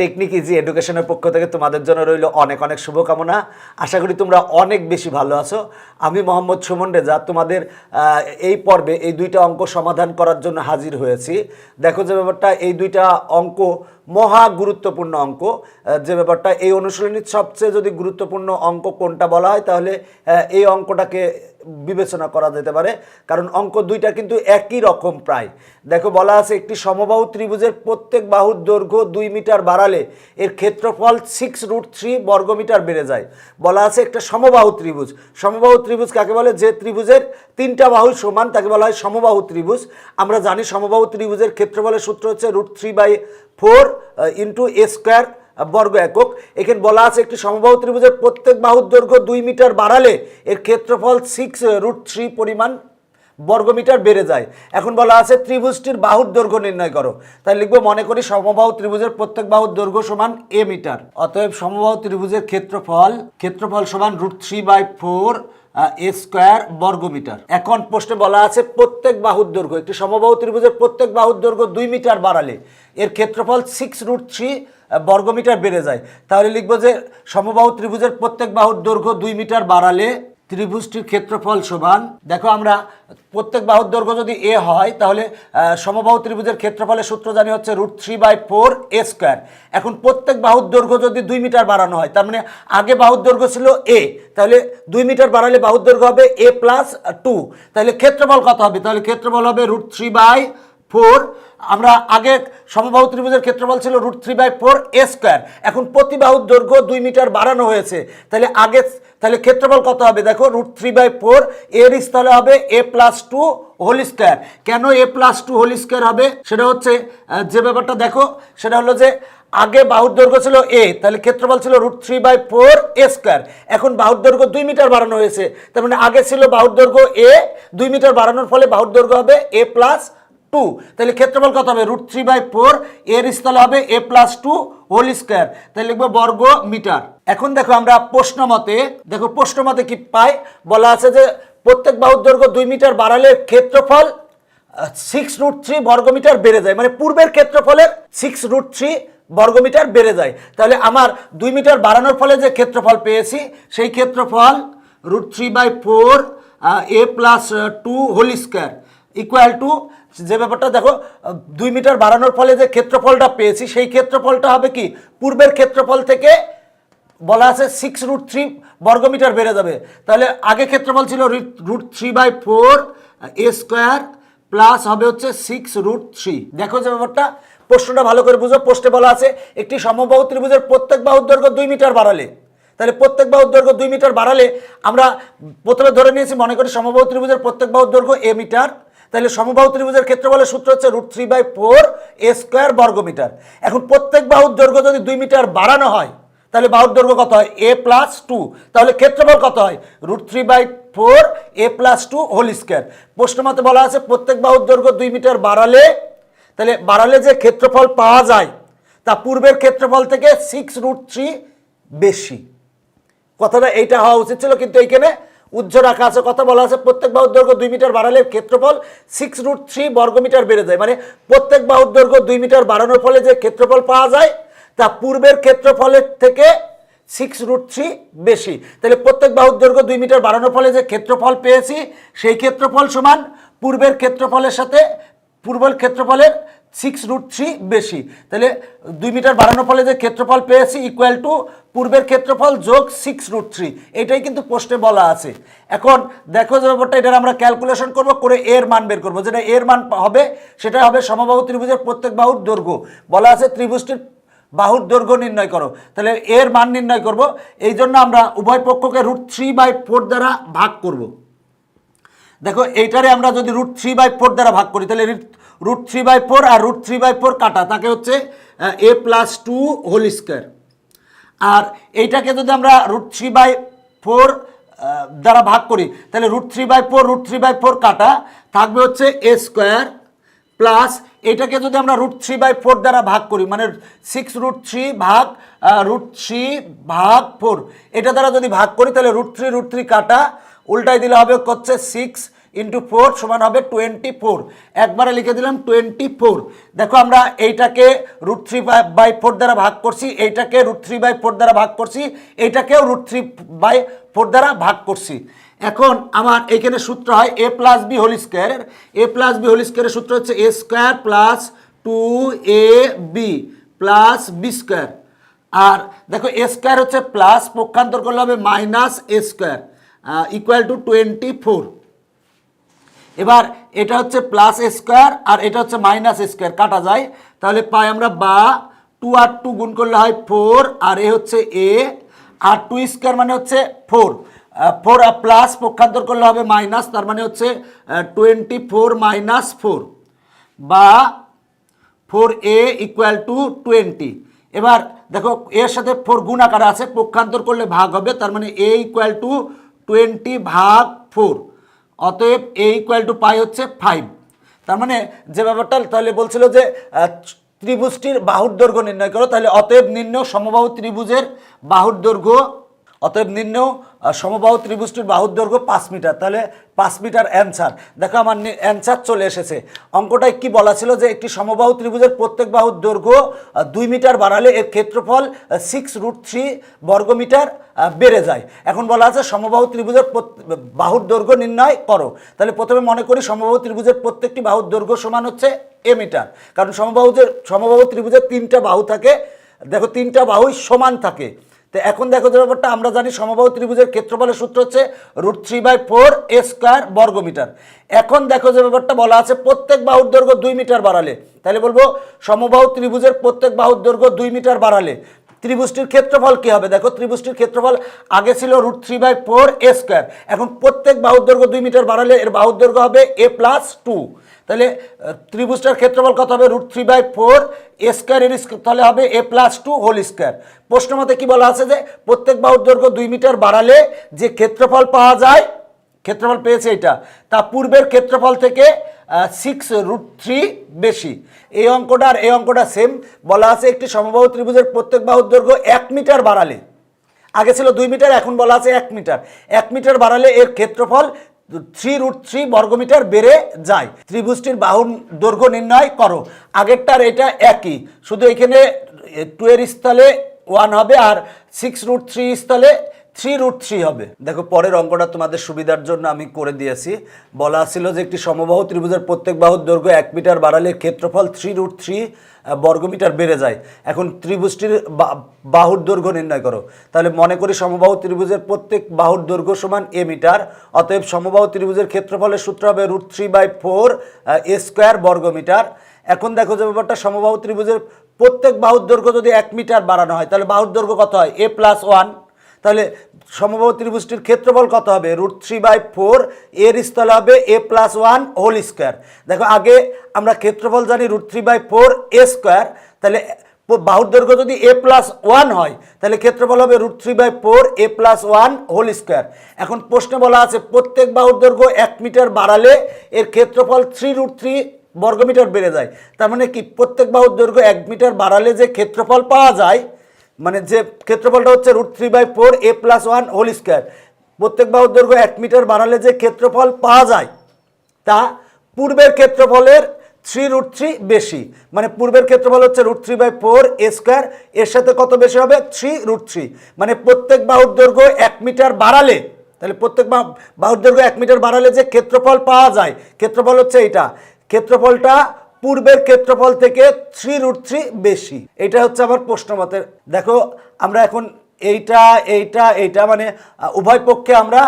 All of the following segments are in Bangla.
টেকনিক ইজি এডুকেশনের পক্ষ থেকে তোমাদের জন্য রইল অনেক অনেক শুভকামনা। আশা করি তোমরা অনেক বেশি ভালো আছো। আমি মোহাম্মদ সুমন রেজা, তোমাদের এই পর্বে এই দুইটা অঙ্ক সমাধান করার জন্য হাজির হয়েছি। দেখো যে ব্যাপারটা, এই দুইটা অঙ্ক মহা গুরুত্বপূর্ণ অঙ্ক। যে ব্যাপারটা, এই অনুশীলনীর সবচেয়ে যদি গুরুত্বপূর্ণ অঙ্ক কোনটা বলা হয়, তাহলে এই অঙ্কটাকে বিবেচনা করা যেতে পারে, কারণ অঙ্ক দুইটা কিন্তু একই রকম প্রায়। দেখো বলা আছে একটি সমবাহু ত্রিভুজের প্রত্যেক বাহুর দৈর্ঘ্য দুই মিটার বাড়ালে এর ক্ষেত্রফল সিক্স রুট থ্রি বর্গমিটার বেড়ে যায়। বলা আছে একটা সমবাহু ত্রিভুজ। সমবাহু ত্রিভুজ কাকে বলে? যে ত্রিভুজের তিনটা বাহু সমান, তাকে বলা হয় সমবাহু ত্রিভুজ। আমরা জানি সমবাহু ত্রিভুজের ক্ষেত্রফলের সূত্র হচ্ছে root three by four into a square বর্গ একক। এখানে বলা আছে একটি সমবাহু ত্রিভুজের প্রত্যেক বাহুর দৈর্ঘ্য দুই মিটার বাড়ালে এর ক্ষেত্রফল সিক্স রুট থ্রি পরিমাণ বর্গমিটার বেড়ে যায়। এখন বলা আছে ত্রিভুজটির বাহুর দৈর্ঘ্য নির্ণয় করো। তাই লিখব, মনে করি সমবাহু ত্রিভুজের প্রত্যেক বাহুর দৈর্ঘ্য সমান এ মিটার। অতএব সমবাহু ত্রিভুজের ক্ষেত্রফল ক্ষেত্রফল সমান root three by four a square বর্গমিটার। এখন প্রশ্নে বলা আছে প্রত্যেক বাহুর দৈর্ঘ্য, একটি সমবাহু ত্রিভুজের প্রত্যেক বাহুর দৈর্ঘ্য দুই মিটার বাড়ালে এর ক্ষেত্রফল সিক্স রুট থ্রি বর্গমিটার বেড়ে যায়। তাহলে লিখব যে সমবাহু ত্রিভুজের প্রত্যেক বাহুর দৈর্ঘ্য দুই মিটার বাড়ালে ত্রিভুজটির ক্ষেত্রফল সমান। দেখো আমরা প্রত্যেক বাহুর দৈর্ঘ্য যদি এ হয়, তাহলে সমবাহু ত্রিভুজের ক্ষেত্রফলের সূত্র জানি হচ্ছে root three by four a square. এখন প্রত্যেক বাহুর দৈর্ঘ্য যদি দুই মিটার বাড়ানো হয়, তার মানে আগে বাহুর দৈর্ঘ্য ছিল এ, তাহলে দুই মিটার বাড়ালে বাহুর দৈর্ঘ্য হবে এ প্লাস টু। তাহলে ক্ষেত্রফল কত হবে? তাহলে ক্ষেত্রফল হবে রুট থ্রি বাই ফোর, আমরা আগে সমবাহু ত্রিভুজের ক্ষেত্রফল ছিল root three by four a square. এখন প্রতি বাহুর দৈর্ঘ্য দুই মিটার বাড়ানো হয়েছে। তাহলে আগে, তাহলে ক্ষেত্রফল কত হবে? দেখো, রুট থ্রি বাই ফোর এর স্থলে হবে a plus two whole square. কেন a plus two whole square হবে? সেটা হচ্ছে যে ব্যাপারটা দেখো, সেটা হলো যে আগে বাহুর দৈর্ঘ্য ছিল এ, তাহলে ক্ষেত্রফল ছিল root three by four a square. এখন বাহুর দৈর্ঘ্য দুই মিটার বাড়ানো হয়েছে। তার মানে আগে ছিল বাহুর দৈর্ঘ্য এ, দুই মিটার বাড়ানোর ফলে বাহুর দৈর্ঘ্য হবে এ প্লাস টু তাহলে ক্ষেত্রফল কত হবে? রুট থ্রি বাই ফোর এর স্থলে হবে a plus two whole square তাহলে লিখব বর্গ মিটার। এখন দেখো আমরা প্রশ্ন মতে, দেখো প্রশ্ন মতে কি পাই? বলা আছে যে প্রত্যেক বাহুর দৈর্ঘ্য দুই মিটার বাড়ালে ক্ষেত্রফল সিক্স রুট থ্রি বর্গমিটার বেড়ে যায়। মানে পূর্বের ক্ষেত্রফলের সিক্স রুট থ্রি বর্গমিটার বেড়ে যায়। তাহলে আমার দুই মিটার বাড়ানোর ফলে যে ক্ষেত্রফল পেয়েছি, সেই ক্ষেত্রফল root three by four a plus two whole square equal to যে ব্যাপারটা দেখো, দুই মিটার বাড়ানোর ফলে যে ক্ষেত্রফলটা পেয়েছি, সেই ক্ষেত্রফলটা হবে কি? পূর্বের ক্ষেত্রফল থেকে বলা আছে সিক্স রুট থ্রি বর্গমিটার বেড়ে যাবে। তাহলে আগে ক্ষেত্রফল ছিল root three by four a square plus হবে হচ্ছে সিক্স রুট থ্রি দেখো যে ব্যাপারটা, প্রশ্নটা ভালো করে বুঝো। পোস্টে বলা আছে, একটি সমবাহু ত্রিভুজের প্রত্যেক বাহুর দৈর্ঘ্য দুই মিটার বাড়ালে। তাহলে প্রত্যেক বাহুর দৈর্ঘ্য দুই মিটার বাড়ালে আমরা প্রথমে ধরে নিয়েছি, মনে করি সমবাহু ত্রিভুজের প্রত্যেক বাহুর দৈর্ঘ্য এ মিটার। তাহলে সমবাহু ত্রিভুজের ক্ষেত্রফলের সূত্র হচ্ছে root three by four a square বর্গমিটার। এখন প্রত্যেক বাহুর দৈর্ঘ্য যদি দুই মিটার বাড়ানো হয়, তাহলে বাহুর দৈর্ঘ্য কত হয়? A plus two. তাহলে ক্ষেত্রফল কত হয়? Root three by four a plus two whole square. প্রশ্ন মতে বলা আছে, প্রত্যেক বাহুর দৈর্ঘ্য দুই মিটার বাড়ালে, তাহলে বাড়ালে যে ক্ষেত্রফল পাওয়া যায়, তা পূর্বের ক্ষেত্রফল থেকে সিক্স রুট থ্রি বেশি। কথাটা এইটা হওয়া উচিত ছিল, কিন্তু এইখানে উজ্জ্ব রাখা আছে, কথা বলা আছে, প্রত্যেক বাহুর দৈর্ঘ্য দুই মিটার বাড়ালে ক্ষেত্রফল সিক্স রুট থ্রি বর্গমিটার বেড়ে যায়। মানে প্রত্যেক বাহুর দৈর্ঘ্য দুই মিটার বাড়ানোর ফলে যে ক্ষেত্রফল পাওয়া যায়, তা পূর্বের ক্ষেত্রফলের থেকে সিক্স রুট থ্রি বেশি। তাহলে প্রত্যেক বাহুর দৈর্ঘ্য দুই মিটার বাড়ানোর ফলে যে ক্ষেত্রফল পেয়েছি, সেই ক্ষেত্রফল সমান পূর্বের ক্ষেত্রফলের সাথে, পূর্বের ক্ষেত্রফলের সিক্স রুট থ্রি বেশি। তাহলে দুই মিটার বাড়ানোর ফলে যে ক্ষেত্রফল পেয়েছি ইকুয়াল টু পূর্বের ক্ষেত্রফল যোগ সিক্স রুট থ্রি এটাই কিন্তু পোস্টে বলা আছে। এখন দেখো যে ব্যাপারটা, এটার আমরা ক্যালকুলেশন করব, করে এর মান বের করব। যেটা এর মান হবে, সেটা হবে সমবাহু ত্রিভুজের প্রত্যেক বাহুর দৈর্ঘ্য। বলা আছে ত্রিভুজটির বাহুর দৈর্ঘ্য নির্ণয় করো। তাহলে এর মান নির্ণয় করব। এই জন্য আমরা উভয় পক্ষকে রুট থ্রি বাই ফোর দ্বারা ভাগ করব। দেখো এইটারে আমরা যদি রুট থ্রি বাই ফোর দ্বারা ভাগ করি তাহলে রুট থ্রি বাই ফোর আর রুট থ্রি বাই ফোর কাটা তাকে হচ্ছে a plus two whole square আর এইটাকে যদি আমরা রুট থ্রি বাই ফোর দ্বারা ভাগ করি তাহলে root three by four root three by four কাটা থাকবে হচ্ছে এ স্কোয়ার প্লাস এটাকে যদি আমরা রুট থ্রি বাই ফোর দ্বারা ভাগ করি মানে সিক্স রুট থ্রি ভাগ রুট থ্রি ভাগ ফোর এটা দ্বারা যদি ভাগ করি তাহলে রুট থ্রি রুট থ্রি কাটা উল্টাই দিলে হবে হচ্ছে সিক্স ইন্টু ফোর সমান হবে টোয়েন্টি ফোর একবারে লিখে দিলাম টোয়েন্টি ফোর দেখো আমরা এইটাকে রুট থ্রি বাই ফোর দ্বারা ভাগ করছি, এইটাকে রুট থ্রি বাই ফোর দ্বারা ভাগ করছি, এইটাকেও রুট থ্রি বাই ফোর দ্বারা ভাগ করছি। এখন আমার এখানে সূত্র হয় এ প্লাস বি হোল স্কোয়ারের এ প্লাস বি হোল স্কোয়ারের সূত্র হচ্ছে a square plus two a b plus b square আর দেখো এ স্কোয়ার হচ্ছে প্লাস পক্ষান্তর করলে হবে minus a square equal to twenty four এবার এটা হচ্ছে প্লাস স্কোয়ার আর এটা হচ্ছে মাইনাস স্কোয়ার কাটা যায়। তাহলে পাই আমরা বা টু আর টু গুণ করলে হয় ফোর আর এ হচ্ছে এ আর টু স্কোয়ার মানে হচ্ছে ফোর ফোর প্লাস পক্ষান্তর করলে হবে মাইনাস তার মানে হচ্ছে টোয়েন্টি ফোর মাইনাস ফোর বা four a equal to twenty এবার দেখো, এর সাথে ফোর গুণ আকারে আছে, পক্ষান্তর করলে ভাগ হবে, তার মানে এ ইকুয়াল টু টোয়েন্টি ভাগ ফোর। অতএব এ ইকুয়াল টু পাই হচ্ছে ফাইভ তার মানে যে ব্যাপারটা তাহলে বলছিল যে ত্রিভুজটির বাহুর দৈর্ঘ্য নির্ণয় করো তাহলে অতএব নির্ণয় সমবাহু ত্রিভুজের বাহুর দৈর্ঘ্য অতএব আহ, সমবাহু ত্রিভুজটির বাহুর দৈর্ঘ্য পাঁচ মিটার। তাহলে পাঁচ মিটার অ্যান্সার দেখো আমার অ্যান্সার চলে এসেছে। অঙ্কটায় কি বলা ছিল যে একটি সমবাহু ত্রিভুজের প্রত্যেক বাহুর দৈর্ঘ্য দুই মিটার বাড়ালে এর ক্ষেত্রফল সিক্স রুট থ্রি বর্গমিটার বেড়ে যায়। এখন বলা আছে সমবাহু ত্রিভুজের বাহুর দৈর্ঘ্য নির্ণয় করো। তাহলে প্রথমে মনে করি সমবাহু ত্রিভুজের প্রত্যেকটি বাহুর দৈর্ঘ্য সমান হচ্ছে এ মিটার। কারণ সমবাহুজের সমবাহু ত্রিভুজের তিনটা বাহু থাকে, দেখো তিনটা বাহুই সমান থাকে। তো এখন দেখো যে ব্যাপারটা, আমরা জানি সমবাহু ত্রিভুজের ক্ষেত্রফলের সূত্র হচ্ছে root three by four a square বর্গমিটার এখন দেখো যে ব্যাপারটা বলা আছে, প্রত্যেক বাহুর দৈর্ঘ্য দুই মিটার বাড়ালে। তাহলে বলব, সমবাহু ত্রিভুজের প্রত্যেক বাহুর দৈর্ঘ্য দুই মিটার বাড়ালে। ত্রিভুজটির ক্ষেত্রফল কি হবে? দেখো, ত্রিভুজটির ক্ষেত্রফল আগে ছিল root three by four a square. এখন প্রত্যেক বাহুর দৈর্ঘ্য দুই মিটার বাড়ালে এর বাহুর দৈর্ঘ্য হবে এ প্লাস টু। তাহলে ত্রিভুজটার ক্ষেত্রফল কত হবে? Root three by four a square এর তাহলে হবে a plus two whole square. প্রশ্ন মতে কি বলা আছে যে, প্রত্যেক বাহুর দৈর্ঘ্য দুই মিটার বাড়ালে যে ক্ষেত্রফল পাওয়া যায় ক্ষেত্রফল পেয়েছে এটা। তা পূর্বের ক্ষেত্রফল থেকে সিক্স রুট থ্রি বেশি। এই অঙ্কটা আর এই অঙ্কটা সেম বলা আছে একটি সমবাহু ত্রিভুজের প্রত্যেক বাহুর দৈর্ঘ্য এক মিটার বাড়ালে। আগে ছিল দুই মিটার, এখন বলা আছে এক মিটার। এক মিটার বাড়ালে এর ক্ষেত্রফল থ্রি রুট থ্রি বর্গমিটার বেড়ে যায়। ত্রিভুজটির বাহুর দৈর্ঘ্য নির্ণয় করো। আগেরটার এটা একই। শুধু এখানে টু এর স্থলে ওয়ান হবে আর সিক্স রুট থ্রি স্থলে থ্রি রুট থ্রি হবে। দেখো, পরের অঙ্কটা তোমাদের সুবিধার জন্য আমি করে দিয়েছি। বলা ছিল যে একটি সমবাহু ত্রিভুজের প্রত্যেক বাহুর দৈর্ঘ্য এক মিটার বাড়ালে ক্ষেত্রফল থ্রি রুট থ্রি বর্গমিটার বেড়ে যায়। এখন ত্রিভুজটির বাহুর দৈর্ঘ্য নির্ণয় করো। তাহলে মনে করি সমবাহু ত্রিভুজের প্রত্যেক বাহুর দৈর্ঘ্য সমান এ মিটার, অতএব সমবাহু ত্রিভুজের ক্ষেত্রফলের সূত্র হবে root three by four a square বর্গমিটার। এখন দেখো যে ব্যাপারটা, সমবাহু ত্রিভুজের প্রত্যেক বাহুর দৈর্ঘ্য যদি এক মিটার বাড়ানো হয়, তাহলে বাহুর দৈর্ঘ্য কত হয়? A plus one. তাহলে সমবাহু ত্রিভুজটির ক্ষেত্রফল কত হবে? রুট থ্রি বাই ফোর এর স্থলে হবে a plus one whole square দেখো, আগে আমরা ক্ষেত্রফল জানি root three by four a square তাহলে বাহুর দৈর্ঘ্য যদি এ প্লাস ওয়ান হয়, তাহলে ক্ষেত্রফল হবে root three by four a plus one whole square এখন প্রশ্নে বলা আছে, প্রত্যেক বাহুর দৈর্ঘ্য এক মিটার বাড়ালে এর ক্ষেত্রফল থ্রি রুট থ্রি বর্গমিটার বেড়ে যায়। তার মানে কি? প্রত্যেক বাহুর দৈর্ঘ্য এক মিটার বাড়ালে যে ক্ষেত্রফল পাওয়া যায় মানে যে ক্ষেত্রফলটা হচ্ছে root three by four a plus one whole square. প্রত্যেক বাহুর দৈর্ঘ্য এক মিটার বাড়ালে যে ক্ষেত্রফল পাওয়া যায়, তা পূর্বের ক্ষেত্রফলের থ্রি রুট থ্রি বেশি। মানে পূর্বের ক্ষেত্রফল হচ্ছে root three by four a square, এর সাথে কত বেশি হবে? Three root three. মানে প্রত্যেক বাহুর দৈর্ঘ্য এক মিটার বাড়ালে, তাহলে প্রত্যেক বাহু- বাহুর দৈর্ঘ্য এক মিটার বাড়ালে যে ক্ষেত্রফল পাওয়া যায়, ক্ষেত্রফল হচ্ছে এইটা। ক্ষেত্রফলটা পূর্বের ক্ষেত্রফল থেকে থ্রি রুট থ্রি বেশি। এটা হচ্ছে আমার প্রশ্ন মতে দেখো, আমরা এখন এইটা এইটা এইটা মানে উভয় পক্ষে আমরা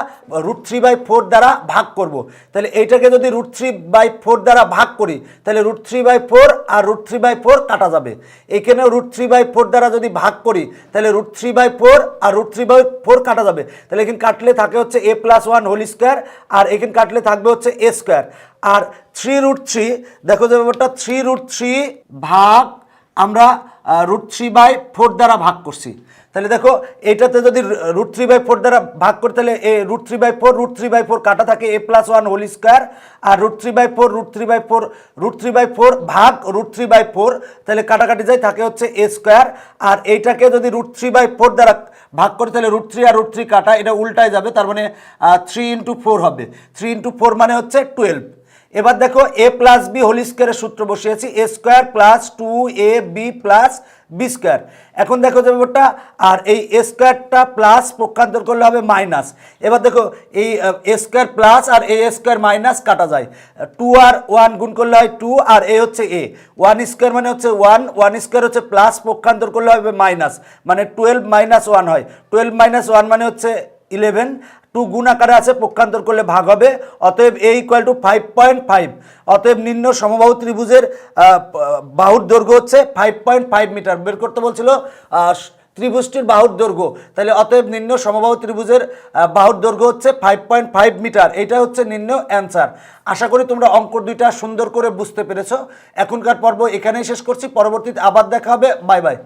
রুট থ্রি বাই ফোর দ্বারা ভাগ করব। তাহলে এইটাকে যদি রুট থ্রি বাই ফোর দ্বারা ভাগ করি, তাহলে রুট থ্রি বাই ফোর আর রুট থ্রি বাই ফোর কাটা যাবে। এখানেও রুট থ্রি বাই ফোর দ্বারা যদি ভাগ করি, তাহলে রুট থ্রি বাই ফোর আর রুট থ্রি বাই ফোর কাটা যাবে। তাহলে এখানে কাটলে থাকে হচ্ছে a plus one whole square আর এখানে কাটলে থাকবে হচ্ছে এ স্কোয়ার আর থ্রি রুট থ্রি দেখো যে ব্যাপারটা থ্রি রুট থ্রি ভাগ আমরা রুট থ্রি বাই ফোর দ্বারা ভাগ করছি তাহলে দেখো এটাতে যদি রুট থ্রি বাই ফোর দ্বারা ভাগ করতে তাহলে a root three by four root three by four কাটা থাকে a plus one whole square R root three by four root three by four root three by four ভাগ রুট থ্রি বাই ফোর তাহলে কাটাকাটি যায় থাকে হচ্ছে এ স্কোয়ার আর এইটাকে যদি রুট থ্রি বাই ফোর দ্বারা ভাগ করে তাহলে রুট থ্রি আর রুট থ্রি কাটা এটা উল্টায় যাবে তার মানে থ্রি ইন্টু ফোর হবে থ্রি ইন্টু ফোর মানে হচ্ছে টুয়েলভ এবার দেখো এ প্লাস বি হোল স্কোয়ারের সূত্র বসিয়েছি। A square plus two a b plus b square এখন দেখো যে ব্যাপারটা, আর এই এ স্কোয়ারটা প্লাস পক্ষান্তর করলে হবে মাইনাস এবার দেখো, এই এ স্কোয়ার প্লাস আর এ স্কোয়ার মাইনাস কাটা যায়। টু আর ওয়ান গুণ করলে হয় টু আর এ হচ্ছে এ ওয়ান স্কোয়ার মানে হচ্ছে ওয়ান ওয়ান স্কোয়ার হচ্ছে প্লাস পক্ষান্তর করলে হবে মাইনাস মানে টুয়েলভ মাইনাস ওয়ান হয়। টুয়েলভ মাইনাস ওয়ান মানে হচ্ছে ইলেভেন টু গুণ আকারে আছে, পক্ষান্তর করলে ভাগ হবে। অতএব A equal to five point five অতএব নিম্ন সমবাহু ত্রিভুজের বাহুর দৈর্ঘ্য হচ্ছে ফাইভ পয়েন্ট ফাইভ মিটার। বের করতে বলছিল ত্রিভুজটির বাহুর দৈর্ঘ্য। তাহলে অতএব নিম্ন সমবাহু ত্রিভুজের বাহুর দৈর্ঘ্য হচ্ছে ফাইভ পয়েন্ট ফাইভ মিটার। এটা হচ্ছে নিম্ন অ্যান্সার আশা করি তোমরা অঙ্ক দুইটা সুন্দর করে বুঝতে পেরেছ। এখনকার পর্ব এখানেই শেষ করছি। পরবর্তীতে আবার দেখা হবে। Bye bye.